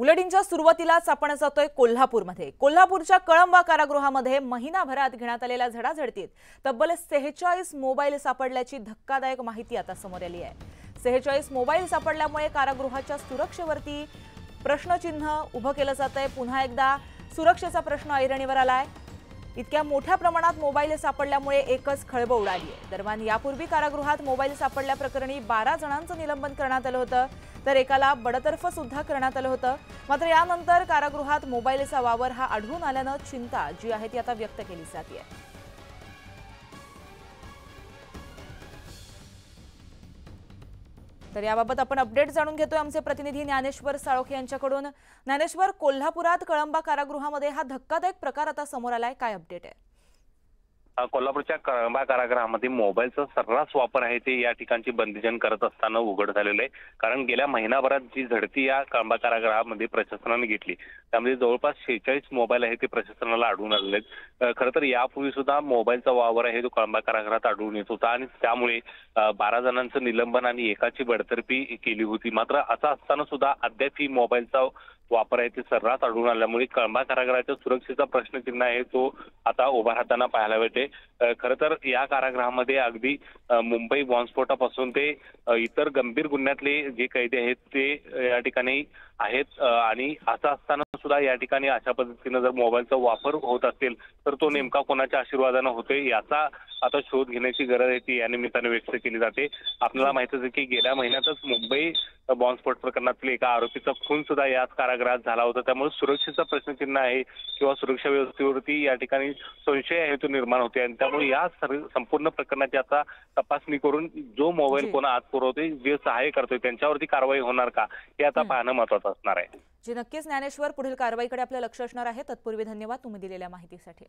बुलेटिनच्या सुरुवातीलाच आपण जातोय कोल्हापूरमध्ये. कोल्हापूरच्या कळंबा कारागृहामध्ये महिनाभरात घेण्यात आलेल्या झडाझडतीत तब्बल सेहेचाळीस मोबाईल सापडल्याची धक्कादायक माहिती आता समोर आली आहे. सेहेचाळीस मोबाईल सापडल्यामुळे कारागृहाच्या सुरक्षेवरती प्रश्नचिन्ह उभं केलं जात आहे पुन्हा एकदा सुरक्षेचा प्रश्न ऐरणीवर आलाय. इतक्या मोठ्या प्रमाणात मोबाईल सापडल्यामुळे एकच खळबळ उडाली आहे. दरम्यान यापूर्वी कारागृहात मोबाईल सापडल्याप्रकरणी बारा जणांचं निलंबन करण्यात आलं होतं. तर एकाला बडतर्फ सुद्धा करण्यात आलं होतं. मात्र यानंतर कारागृहात मोबाईलचा वावर हा आढळून आल्यानं चिंता जी आहे ती आता व्यक्त केली जाते तर याबाबत आपण अपडेट जाणून घेतोय. आमचे प्रतिनिधी ज्ञानेश्वर साळोखे यांच्याकडून. ज्ञानेश्वर कोल्हापुरात कळंबा कारागृहामध्ये हा धक्कादायक प्रकार आता समोर आलाय. काय अपडेट आहे? कोल्हापूरच्या कळंबा कारागृहामध्ये मोबाईलचा सर्रास वापर आहे ते या ठिकाणची बंदीजन करत असताना उघड झालेलं आहे. कारण गेल्या महिनाभरात जी झडती या कळंबा कारागृहामध्ये प्रशासनाने घेतली त्यामध्ये जवळपास शेहेचाळीस मोबाईल आहे ते प्रशासनाला आढळून आलेले आहेत. खरं तर यापूर्वी सुद्धा मोबाईलचा वावर आहे तो कळंबा कारागृहात आढळून येत होता आणि त्यामुळे बारा जणांचं निलंबन आणि एकाची बडतर्फी केली होती. मात्र असं असताना सुद्धा अद्याप ही मोबाईलचा वापर आहे ते सर्रास आढळून आल्यामुळे कळंबा कारागृहाच्या सुरक्षेचा प्रश्न चिन्ह आहे तो आता उभा राहताना पाहायला मिळते. खर खरं तर या कारागृहामध्ये अगदी मुंबई बॉम्बस्फोटापासून ते इतर गंभीर गुन्ह्यातले जे कैदी आहेत ते या ठिकाणी आहेत आणि असं असताना सुद्धा या ठिकाणी अशा पद्धतीनं जर मोबाईलचा वापर होत असेल तर तो नेमका कोणाच्या आशीर्वादानं होतोय याचा आता शोध घेण्याची गरज आहे ती या निमित्ताने व्यक्त केली जाते. आपल्याला माहितच आहे की गेल्या महिन्यातच मुंबई बॉम्बस्फोट प्रकरणातील एका आरोपीचा खून सुद्धा याच कारागृहात झाला होता. त्यामुळे सुरक्षेचा प्रश्नचिन्ह आहे किंवा सुरक्षा व्यवस्थेवरती या ठिकाणी संशय आहे तो निर्माण होते. आणि त्यामुळे या संपूर्ण प्रकरणाची आता तपासणी करून जो मोबाईल. कोणा आत पुरवतोय जे सहाय्य करतोय त्यांच्यावरती कारवाई होणार का हे आता पाहणं महत्वाचं असणार आहे. जी नक्कीच ज्ञानेश्वर पुढील कारवाईकडे आपलं लक्ष असणार आहे. तत्पूर्वी धन्यवाद तुम्ही दिलेल्या माहितीसाठी.